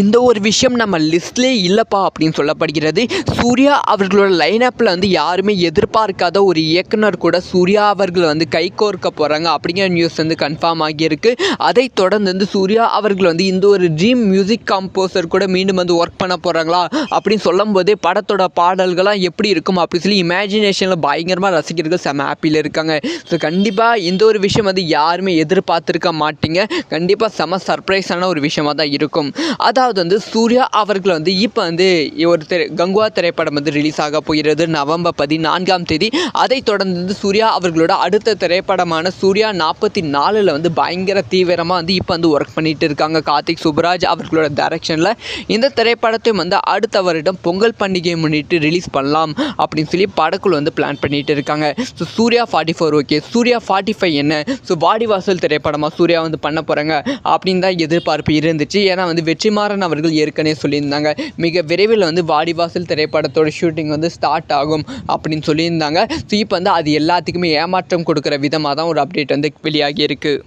இந்த ஒரு விஷயம் நம்ம லிஸ்ட்லேயே இல்லைப்பா அப்படின்னு சொல்லப்படுகிறது. சூர்யா அவர்களோட லைனப்பில் வந்து யாருமே எதிர்பார்க்காத ஒரு இயக்குனர் கூட சூர்யா அவர்கள் வந்து கைகோர்க்க போகிறாங்க அப்படிங்கிற நியூஸ் வந்து கன்ஃபார்ம் ஆகியிருக்கு. அதை தொடர்ந்து வந்து சூர்யா அவர்கள் வந்து இந்த ஒரு ட்ரீம் மியூசிக் காம்போசர் கூட மீண்டும் வந்து ஒர்க் பண்ண போகிறாங்களா அப்படின்னு சொல்லும் போதே படத்தோட பாடல்கள்லாம் எப்படி இருக்கும் அப்படின்னு சொல்லி இமேஜினேஷனில் பயங்கரமாக ரசிகர்கள் செம ஹாப்பியில் இருக்காங்க. ஸோ கண்டிப்பாக இந்த ஒரு விஷயம் வந்து யாருமே எதிர்பார்த்துருக்க மாட்டீங்க. கண்டிப்பாக செம சர்ப்ரைஸான ஒரு விஷயமாக தான் இருக்கும். அதை அதாவது வந்து சூர்யா அவர்கள் வந்து இப்போ வந்து ஒரு திரை கங்குவா திரைப்படம் வந்து ரிலீஸ் ஆக போகிறது நவம்பர் பதினான்காம் தேதி. அதை தொடர்ந்து வந்து சூர்யா அவர்களோட அடுத்த திரைப்படமான சூர்யா நாற்பத்தி நாலில் வந்து பயங்கர தீவிரமாக வந்து இப்போ வந்து ஒர்க் பண்ணிட்டு இருக்காங்க. கார்த்திக் சுப்ராஜ் அவர்களோட டைரக்ஷனில் இந்த திரைப்படத்தையும் வந்து அடுத்த வருடம் பொங்கல் பண்டிகையை முன்னிட்டு ரிலீஸ் பண்ணலாம் அப்படின்னு சொல்லி படக்குழு வந்து பிளான் பண்ணிட்டு இருக்காங்க. So Suriya forty four okay Suriya forty five என்ன? ஸோ வாடிவாசல் திரைப்படமாக சூர்யா வந்து பண்ண போகிறாங்க அப்படின்னு தான் எதிர்பார்ப்பு இருந்துச்சு. ஏன்னா வந்து வெற்றிமாறன் அவர்கள் ஏற்கனவே சொல்லியிருந்தாங்க. மிக விரைவில் வந்து வாடிவாசல் திரைப்படத்தோட ஷூட்டிங் வந்து ஸ்டார்ட் ஆகும் அப்படின்னு சொல்லியிருந்தாங்க. ஸோ இப்போ வந்து அது எல்லாத்துக்குமே ஏமாற்றம் கொடுக்குற விதமாக தான் ஒரு அப்டேட் வந்து வெளியாகி இருக்குது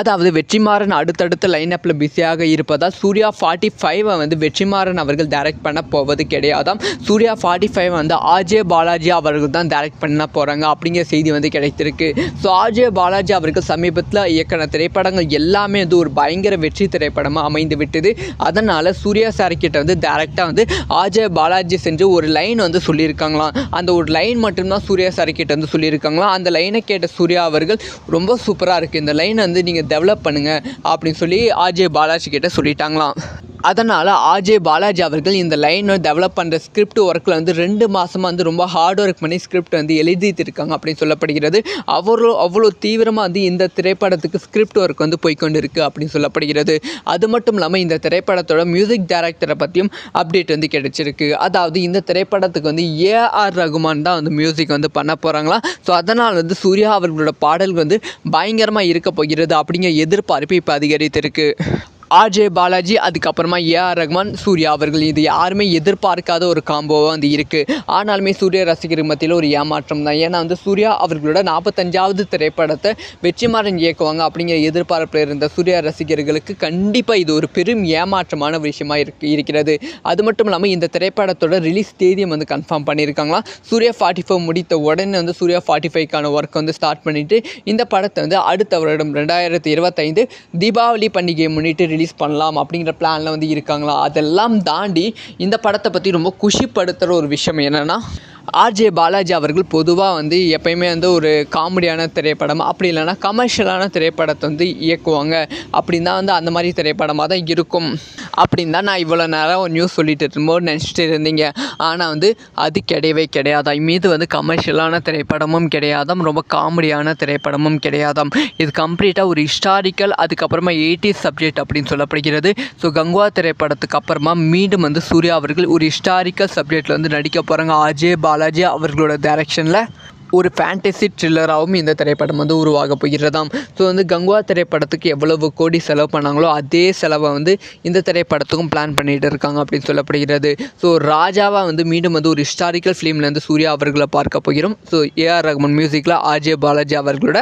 அதாவது வெற்றிமாறன் அடுத்தடுத்த லைனப்பில் பிஸியாக இருப்பதால் சூர்யா ஃபார்ட்டி ஃபைவை வந்து வெற்றிமாறன் அவர்கள் டைரக்ட் பண்ண போவது கிடையாதாம். சூர்யா ஃபார்ட்டி ஃபைவ் வந்து ஆஜே பாலாஜி அவர்கள் தான் டைரக்ட் பண்ண போகிறாங்க அப்படிங்கிற செய்தி வந்து கிடைத்திருக்கு. ஸோ ஆர்ஜே பாலாஜி அவர்கள் சமீபத்தில் இயக்கின திரைப்படங்கள் எல்லாமே வந்து ஒரு பயங்கர வெற்றி திரைப்படமாக அமைந்து விட்டது. அதனால் சூர்யா சார் கிட்ட வந்து டேரெக்டாக வந்து ஆஜே பாலாஜி சென்று ஒரு லைன் வந்து சொல்லியிருக்காங்களாம். அந்த ஒரு லைன் மட்டும்தான் சூர்யா சார் கிட்ட வந்து சொல்லியிருக்காங்களாம். அந்த லைனை கேட்ட சூர்யா அவர்கள் ரொம்ப சூப்பராக இருக்குது இந்த லைன் வந்து நீங்கள் டெவலப் பண்ணுங்கள் அப்படின்னு சொல்லி ஆர்ஜே பாலாஜி கிட்ட சொல்லிட்டாங்களாம். அதனால் ஆஜே பாலாஜி அவர்கள் இந்த லைனை டெவலப் பண்ணுற ஸ்கிரிப்ட் ஒர்க்கில் வந்து ரெண்டு மாதமாக வந்து ரொம்ப ஹார்ட் ஒர்க் பண்ணி ஸ்கிரிப்ட் வந்து எழுதிட்டு அப்படின்னு சொல்லப்படுகிறது. அவ்வளோ அவ்வளோ தீவிரமாக வந்து இந்த திரைப்படத்துக்கு ஸ்கிரிப்ட் ஒர்க் வந்து போய்க்கொண்டு இருக்குது அப்படின்னு சொல்லப்படுகிறது. அது மட்டும் இல்லாமல் இந்த திரைப்படத்தோட மியூசிக் டைரக்டரை பற்றியும் அப்டேட் வந்து கிடைச்சிருக்கு. அதாவது இந்த திரைப்படத்துக்கு வந்து ஏஆர் ரகுமான் தான் வந்து மியூசிக் வந்து பண்ண போகிறாங்களா ஸோ அதனால் வந்து சூர்யா அவர்களோட பாடல்கள் வந்து பயங்கரமாக இருக்க போகிறது அப்படிங்கிற எதிர்பார்ப்பு இப்போ அதிகரித்திருக்கு. ஆர்ஜே பாலாஜி அதுக்கப்புறமா ஏஆர் ரஹ்மான் சூர்யா அவர்கள். இது யாருமே எதிர்பார்க்காத ஒரு காம்போவாக வந்து இருக்குது ஆனாலுமே சூர்யா ரசிகர் மத்தியில் ஒரு ஏமாற்றம் தான். ஏன்னா வந்து சூர்யா அவர்களோட நாற்பத்தஞ்சாவது திரைப்படத்தை வெற்றிமாறன் இயக்குவாங்க அப்படிங்கிற எதிர்பார்ப்பில் இருந்த சூர்யா ரசிகர்களுக்கு கண்டிப்பாக இது ஒரு பெரும் ஏமாற்றமான விஷயமா இருக்கு இருக்கிறது. அது மட்டும் இல்லாமல் இந்த திரைப்படத்தோட ரிலீஸ் தேதியம் வந்து கன்ஃபார்ம் பண்ணியிருக்காங்களா சூர்யா ஃபார்ட்டி ஃபைவ் முடித்த உடனே வந்து சூர்யா ஃபார்ட்டி ஃபைவ்க்கான ஒர்க் வந்து ஸ்டார்ட் பண்ணிவிட்டு இந்த படத்தை வந்து அடுத்த வருடம் ரெண்டாயிரத்தி இருபத்தைந்து தீபாவளி பண்டிகையை முன்னிட்டு ரிலீஸ் பண்ணலாம் அப்படிங்கிற பிளானில் வந்து இருக்காங்களா? அதெல்லாம் தாண்டி இந்த படத்தை பற்றி ரொம்ப குஷிப்படுத்துகிற ஒரு விஷயம் என்னென்னா ஆர்ஜே பாலாஜி அவர்கள் பொதுவாக வந்து எப்பயுமே வந்து ஒரு காமெடியான திரைப்படம் அப்படி இல்லைன்னா கமர்ஷியலான திரைப்படத்தை வந்து இயக்குவாங்க. அப்படின் தான் வந்து அந்த மாதிரி திரைப்படமாக தான் இருக்கும். அப்படின்னு தான் நான் இவ்வளோ நேரம் ஒரு நியூஸ் சொல்லிட்டு இருக்கும்போது நினச்சிட்டு இருந்தீங்க. ஆனால் வந்து அது கிடையவே கிடையாதா? மீது வந்து கமர்ஷியலான திரைப்படமும் கிடையாதாம். ரொம்ப காமெடியான திரைப்படமும் கிடையாதாம். இது கம்ப்ளீட்டாக ஒரு ஹிஸ்டாரிக்கல் அதுக்கப்புறமா எயிட்டி சப்ஜெக்ட் அப்படின்னு சொல்லப்படுகிறது. ஸோ கங்குவா திரைப்படத்துக்கு அப்புறமா மீண்டும் வந்து சூர்யா அவர்கள் ஒரு ஹிஸ்டாரிக்கல் சப்ஜெக்டில் வந்து நடிக்க போகிறாங்க அஜய் பாலாஜி அவர்களோட டைரக்ஷனில் ஒரு ஃபேண்டசி த்ரில்லராகவும் இந்த திரைப்படம் வந்து உருவாக போகிறதாம். ஸோ வந்து கங்குவா திரைப்படத்துக்கு எவ்வளவு கோடி செலவு பண்ணாங்களோ அதே செலவை வந்து இந்த திரைப்படத்துக்கும் பிளான் பண்ணிகிட்டு இருக்காங்க அப்படின்னு சொல்லப்படுகிறது. ஸோ ராஜாவாக வந்து மீண்டும் வந்து ஒரு ஹிஸ்டாரிக்கல் ஃபிலிம்லேருந்து சூர்யா அவர்களை பார்க்க போகிறோம். ஸோ ஏஆர் ரஹ்மான் மியூசிக்கில் ஆர்ஜே பாலாஜி அவர்களோட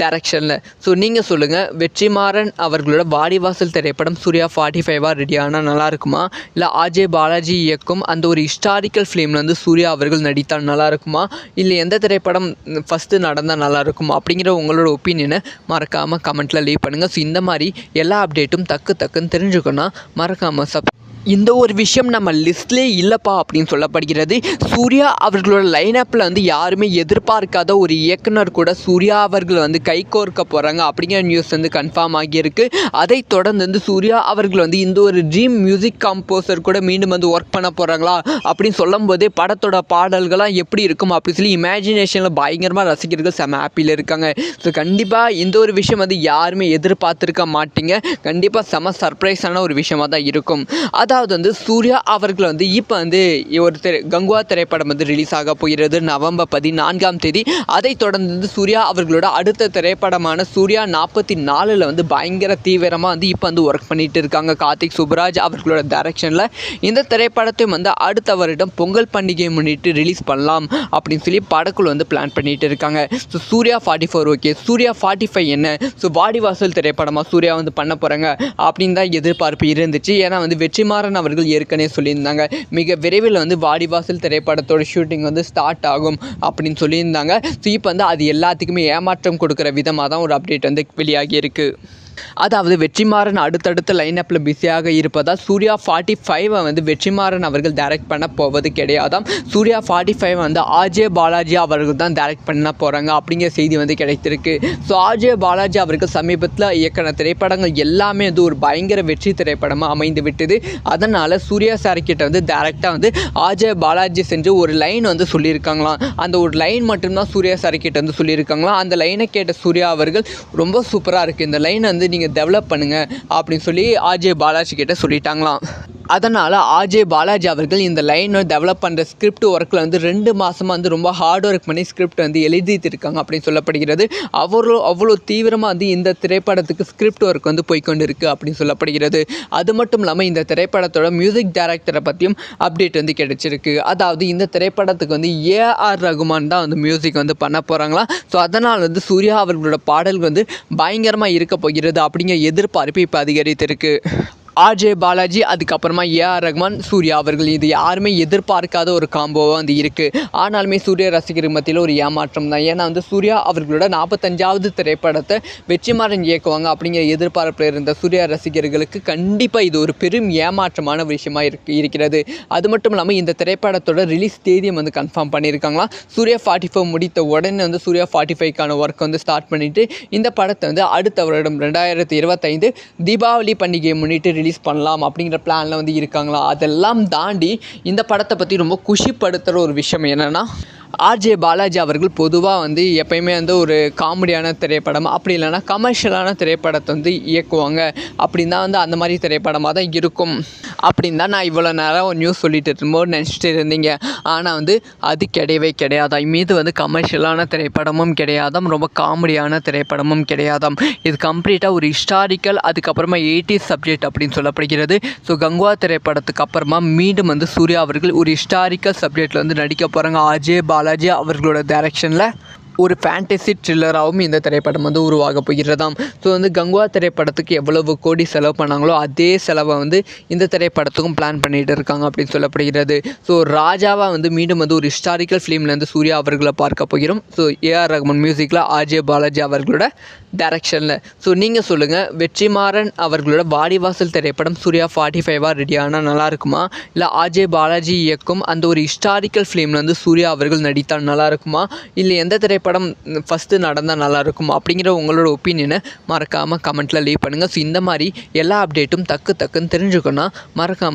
டேரக்ஷனில் ஸோ நீங்கள் சொல்லுங்கள் வெற்றிமாறன் அவர்களோட வாடிவாசல் திரைப்படம் சூர்யா ஃபார்ட்டி ஃபைவாக ரெடி ஆனால் நல்லா இருக்குமா? இல்லை ஆர்ஜே பாலாஜி இயக்கும் அந்த ஒரு ஹிஸ்டாரிக்கல் ஃபிலிம்லேருந்து சூர்யா அவர்கள் நடித்தால் நல்லா இருக்குமா? இல்லை எந்த திரைப்படம் படம் ஃபஸ்ட்டு நடந்தால் நல்லாயிருக்கும் அப்படிங்கிற உங்களோட ஒப்பீனியனை மறக்காமல் கமெண்ட்டில் லீவ் பண்ணுங்கள் ஸோ இந்த மாதிரி எல்லா அப்டேட்டும் டக்கு டக்குன்னு தெரிஞ்சுக்கணும் மறக்காமல் சப் இந்த ஒரு விஷயம் நம்ம லிஸ்ட்லேயே இல்லைப்பா அப்படின்னு சொல்லப்படுகிறது. சூர்யா அவர்களோட லைனப்பில் வந்து யாருமே எதிர்பார்க்காத ஒரு இயக்குனர் கூட சூர்யா அவர்கள் வந்து கைகோர்க்க போகிறாங்க அப்படிங்கிற நியூஸ் வந்து கன்ஃபார்ம் ஆகியிருக்கு. அதை தொடர்ந்து வந்து சூர்யா அவர்கள் வந்து இந்த ஒரு ட்ரீம் மியூசிக் காம்போசர் கூட மீண்டும் வந்து ஒர்க் பண்ண போகிறாங்களா அப்படின்னு சொல்லும் போதே படத்தோட பாடல்கள்லாம் எப்படி இருக்கும் அப்படின்னு சொல்லி இமேஜினேஷனில் பயங்கரமாக ரசிகர்கள் செம ஹாப்பியில் இருக்காங்க. ஸோ கண்டிப்பாக இந்த ஒரு விஷயம் வந்து யாருமே எதிர்பார்த்துருக்க மாட்டீங்க. கண்டிப்பாக செம சர்ப்ரைஸான ஒரு விஷயமாக தான் இருக்கும். அதை அதாவது வந்து சூர்யா அவர்கள் வந்து இப்போ வந்து ஒரு திரை கங்குவா திரைப்படம் வந்து ரிலீஸ் ஆக போகிறது. நவம்பர் பதினான்காம் தேதி. அதைத் தொடர்ந்து வந்து சூர்யா அவர்களோட அடுத்த திரைப்படமான சூர்யா நாற்பத்தி நாலில் வந்து பயங்கர தீவிரமாக வந்து இப்போ வந்து ஒர்க் பண்ணிட்டு இருக்காங்க. கார்த்திக் சுப்ராஜ் அவர்களோட டைரக்ஷனில் இந்த திரைப்படத்தையும் வந்து அடுத்த வருடம் பொங்கல் பண்டிகையை முன்னிட்டு ரிலீஸ் பண்ணலாம் அப்படின்னு சொல்லி படக்குழு வந்து பிளான் பண்ணிட்டு இருக்காங்க. So Suriya forty four okay Suriya forty five என்ன? ஸோ வாடிவாசல் திரைப்படமாக சூர்யா வந்து பண்ண போகிறாங்க அப்படின்னு தான் எதிர்பார்ப்பு இருந்துச்சு. ஏன்னா வந்து வெற்றிமாறன் அவர்கள் ஏற்கனவே சொல்லியிருந்தாங்க. மிக விரைவில் வந்து வாடிவாசல் திரைப்படத்தோட ஷூட்டிங் வந்து ஸ்டார்ட் ஆகும் அப்படின்னு சொல்லியிருந்தாங்க. ஸோ இப்போ வந்து அது எல்லாத்துக்குமே ஏமாற்றம் கொடுக்குற விதமாக தான் ஒரு அப்டேட் வந்து வெளியாகி இருக்குது அதாவது வெற்றிமாறன் அடுத்தடுத்த லைனப்பில் பிஸியாக இருப்பதால் சூர்யா ஃபார்ட்டி ஃபைவை வந்து வெற்றிமாறன் அவர்கள் டைரக்ட் பண்ண போவது கிடையாதாம். சூர்யா ஃபார்ட்டி ஃபைவ் வந்து ஆஜே பாலாஜி அவர்கள் தான் டைரக்ட் பண்ண போகிறாங்க அப்படிங்கிற செய்தி வந்து கிடைத்திருக்கு. ஸோ ஆர்ஜே பாலாஜி அவர்கள் சமீபத்தில் இயக்கின திரைப்படங்கள் எல்லாமே வந்து ஒரு பயங்கர வெற்றி திரைப்படமாக அமைந்து விட்டது. அதனால் சூர்யா சார் கிட்ட வந்து டேரெக்டாக வந்து ஆஜே பாலாஜி சென்று ஒரு லைன் வந்து சொல்லியிருக்காங்களாம். அந்த ஒரு லைன் மட்டும்தான் சூர்யா சார் கிட்ட வந்து சொல்லியிருக்காங்களாம். அந்த லைனை கேட்ட சூர்யா அவர்கள் ரொம்ப சூப்பராக இருக்குது இந்த லைன் வந்து நீங்கள் டெவலப் பண்ணுங்கள் அப்படின்னு சொல்லி ஆர்ஜே பாலாஜி கிட்ட சொல்லிட்டாங்களாம். அதனால் ஆஜே பாலாஜி அவர்கள் இந்த லைனை டெவலப் பண்ணுற ஸ்கிரிப்ட் ஒர்க்கில் வந்து ரெண்டு மாதமாக வந்து ரொம்ப ஹார்ட் ஒர்க் பண்ணி ஸ்கிரிப்ட் வந்து எழுதிட்டு அப்படின்னு சொல்லப்படுகிறது. அவ்வளோ அவ்வளோ தீவிரமாக வந்து இந்த திரைப்படத்துக்கு ஸ்கிரிப்ட் ஒர்க் வந்து போய்க்கொண்டு இருக்குது அப்படின்னு சொல்லப்படுகிறது. அது மட்டும் இல்லாமல் இந்த திரைப்படத்தோட மியூசிக் டைரக்டரை பற்றியும் அப்டேட் வந்து கிடைச்சிருக்கு. அதாவது இந்த திரைப்படத்துக்கு வந்து ஏஆர் ரகுமான் தான் வந்து மியூசிக் வந்து பண்ண போகிறாங்களா ஸோ அதனால் வந்து சூர்யா அவர்களோட பாடல்கள் வந்து பயங்கரமாக இருக்க போகிறது அப்படிங்கிற எதிர்பார்ப்பு இப்போ அதிகரித்திருக்கு. ஆர்ஜே பாலாஜி அதுக்கப்புறமா ஏஆர் ரஹ்மான் சூர்யா அவர்கள். இது யாருமே எதிர்பார்க்காத ஒரு காம்போவாக வந்து இருக்குது ஆனாலுமே சூர்யா ரசிகர் மத்தியில் ஒரு ஏமாற்றம் தான். ஏன்னா வந்து சூர்யா அவர்களோட நாற்பத்தஞ்சாவது திரைப்படத்தை வெற்றிமாறன் இயக்குவாங்க அப்படிங்கிற எதிர்பார்ப்பில் இருந்த சூர்யா ரசிகர்களுக்கு கண்டிப்பாக இது ஒரு பெரும் ஏமாற்றமான விஷயமா இருக்கு இருக்கிறது. அது மட்டும் இல்லாமல் இந்த திரைப்படத்தோட ரிலீஸ் தேதியம் வந்து கன்ஃபார்ம் பண்ணியிருக்காங்களா சூர்யா ஃபார்ட்டி ஃபைவ் முடித்த உடனே வந்து சூர்யா ஃபார்ட்டி ஃபைவ்க்கான ஒர்க் வந்து ஸ்டார்ட் பண்ணிவிட்டு இந்த படத்தை வந்து அடுத்த வருடம் ரெண்டாயிரத்தி இருபத்தைந்து தீபாவளி பண்டிகையை முன்னிட்டு ரிலீஸ் பண்ணலாம் அப்படிங்கிற பிளானில் வந்து இருக்காங்களா? அதெல்லாம் தாண்டி இந்த படத்தை பற்றி ரொம்ப குஷிப்படுத்துகிற ஒரு விஷயம் என்னென்னா ஆர்ஜே பாலாஜி அவர்கள் பொதுவாக வந்து எப்பயுமே வந்து ஒரு காமெடியான திரைப்படம் அப்படி இல்லைன்னா கமர்ஷியலான திரைப்படத்தை வந்து இயக்குவாங்க. அப்படின்னு தான் வந்து அந்த மாதிரி திரைப்படமாக தான் இருக்கும். அப்படின்னு தான் நான் இவ்வளோ நேரம் ஒரு நியூஸ் சொல்லிட்டு இருக்கும்போது நினச்சிட்டு இருந்தீங்க. ஆனால் வந்து அது கிடையவே கிடையாதாம் மீது வந்து கமர்ஷியலான திரைப்படமும் கிடையாதாம். ரொம்ப காமெடியான திரைப்படமும் கிடையாதாம். இது கம்ப்ளீட்டாக ஒரு ஹிஸ்டாரிக்கல் அதுக்கப்புறமா எயிட்டி சப்ஜெக்ட் அப்படின்னு சொல்லப்படுகிறது. ஸோ கங்குவா திரைப்படத்துக்கு அப்புறமா மீண்டும் வந்து சூர்யா அவர்கள் ஒரு ஹிஸ்டாரிக்கல் சப்ஜெக்டில் வந்து நடிக்க போகிறாங்க அஜய் பாலாஜி அவர்களோட டைரக்ஷனில் ஒரு ஃபேண்டசி த்ரில்லராகவும் இந்த திரைப்படம் வந்து உருவாக போகிறதாம் ஸோ வந்து கங்குவா திரைப்படத்துக்கு எவ்வளவு கோடி செலவு பண்ணாங்களோ அதே செலவை வந்து இந்த திரைப்படத்துக்கும் பிளான் பண்ணிகிட்டு இருக்காங்க அப்படின்னு சொல்லப்படுகிறது. ஸோ ராஜாவாக வந்து மீண்டும் வந்து ஒரு ஹிஸ்டாரிக்கல் ஃபிலிம்லேருந்து சூர்யா அவர்களை பார்க்க போகிறோம். ஸோ ஏஆர் ரஹ்மான் மியூசிக்கில் ஆர்ஜே பாலாஜி அவர்களோட டைரக்ஷனில் ஸோ நீங்கள் சொல்லுங்கள் வெற்றிமாறன் அவர்களோட வாடிவாசல் திரைப்படம் சூர்யா ஃபார்ட்டி ஃபைவாக ரெடி ஆனால் நல்லா இருக்குமா? இல்லை ஆர்ஜே பாலாஜி இயக்கும் அந்த ஒரு ஹிஸ்டாரிக்கல் ஃபிலிமில் வந்து சூர்யா அவர்கள் நடித்தால் நல்லா இருக்குமா? இல்லை எந்த திரைப்படம் படம் ஃபஸ்ட்டு நடந்தால் நல்லாயிருக்கும் அப்படிங்கிற உங்களோட ஒப்பீனியனை மறக்காமல் கமெண்ட்டில் லீவ் பண்ணுங்கள் ஸோ இந்த மாதிரி எல்லா அப்டேட்டும் டக்கு டக்குன்னு தெரிஞ்சுக்கணும்னா மறக்காமல்